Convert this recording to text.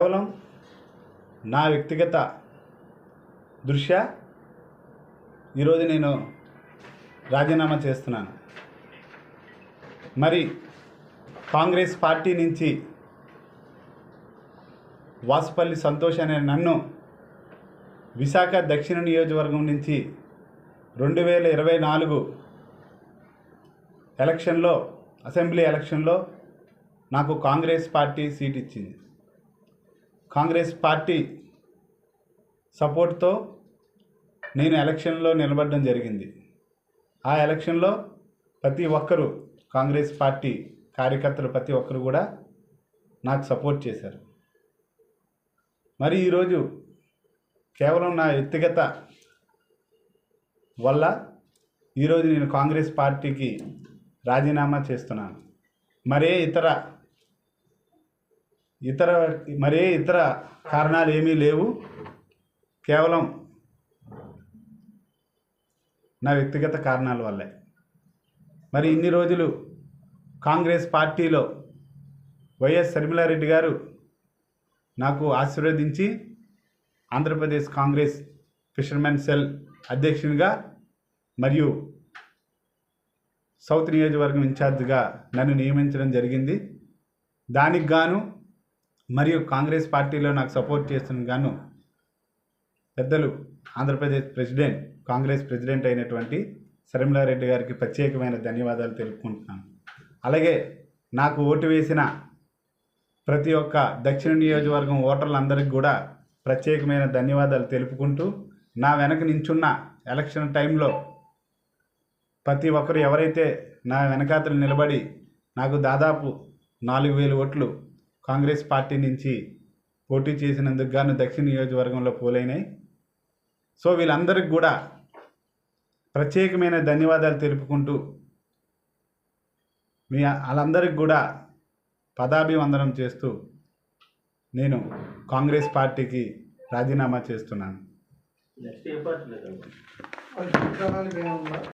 కేవలం నా వ్యక్తిగత దృష్ట్యా ఈరోజు నేను రాజీనామా చేస్తున్నాను. మరి కాంగ్రెస్ పార్టీ నుంచి వాసుపల్లి సంతోష్ అనే నన్ను విశాఖ దక్షిణ నియోజకవర్గం నుంచి రెండు వేల ఇరవై నాలుగు ఎలక్షన్లో అసెంబ్లీ ఎలక్షన్లో నాకు కాంగ్రెస్ పార్టీ సీట్ ఇచ్చింది. కాంగ్రెస్ పార్టీ సపోర్ట్తో నేను ఎలక్షన్లో నిలబడడం జరిగింది. ఆ ఎలక్షన్లో ప్రతి ఒక్కరూ కాంగ్రెస్ పార్టీ కార్యకర్తలు ప్రతి ఒక్కరు కూడా నాకు సపోర్ట్ చేశారు. మరి ఈరోజు కేవలం నా వ్యక్తిగత వల్ల ఈరోజు నేను కాంగ్రెస్ పార్టీకి రాజీనామా చేస్తున్నాను. మరే ఇతర ఇతర మరే ఇతర కారణాలు ఏమీ లేవు. కేవలం నా వ్యక్తిగత కారణాల వల్లే. మరి ఇన్ని రోజులు కాంగ్రెస్ పార్టీలో వైఎస్ శర్మిలారెడ్డి గారు నాకు ఆశీర్వదించి ఆంధ్రప్రదేశ్ కాంగ్రెస్ ఫిషర్మెన్ సెల్ అధ్యక్షునిగా మరియు సౌత్ నియోజకవర్గం ఇన్ఛార్జ్గా నన్ను నియమించడం జరిగింది. దానికి గాను మరియు కాంగ్రెస్ పార్టీలో నాకు సపోర్ట్ చేస్తున్న గాను పెద్దలు ఆంధ్రప్రదేశ్ ప్రెసిడెంట్ కాంగ్రెస్ ప్రెసిడెంట్ అయినటువంటి శర్మిలారెడ్డి గారికి ప్రత్యేకమైన ధన్యవాదాలు తెలుపుకుంటున్నాను. అలాగే నాకు ఓటు వేసిన ప్రతి ఒక్క దక్షిణ నియోజకవర్గం ఓటర్లందరికీ కూడా ప్రత్యేకమైన ధన్యవాదాలు తెలుపుకుంటూ నా వెనక నించున్న ఎలక్షన్ టైంలో ప్రతి ఒక్కరు ఎవరైతే నా వెనకాతలు నిలబడి నాకు దాదాపు నాలుగు వేలు ఓట్లు కాంగ్రెస్ పార్టీ నుంచి పోటీ చేసినందుకు గాను దక్షిణ నియోజకవర్గంలో పోలైనాయి. సో వీళ్ళందరికీ కూడా ప్రత్యేకమైన ధన్యవాదాలు తెలుపుకుంటూ మీ వాళ్ళందరికీ కూడా పదాభివందనం చేస్తూ నేను కాంగ్రెస్ పార్టీకి రాజీనామా చేస్తున్నాను.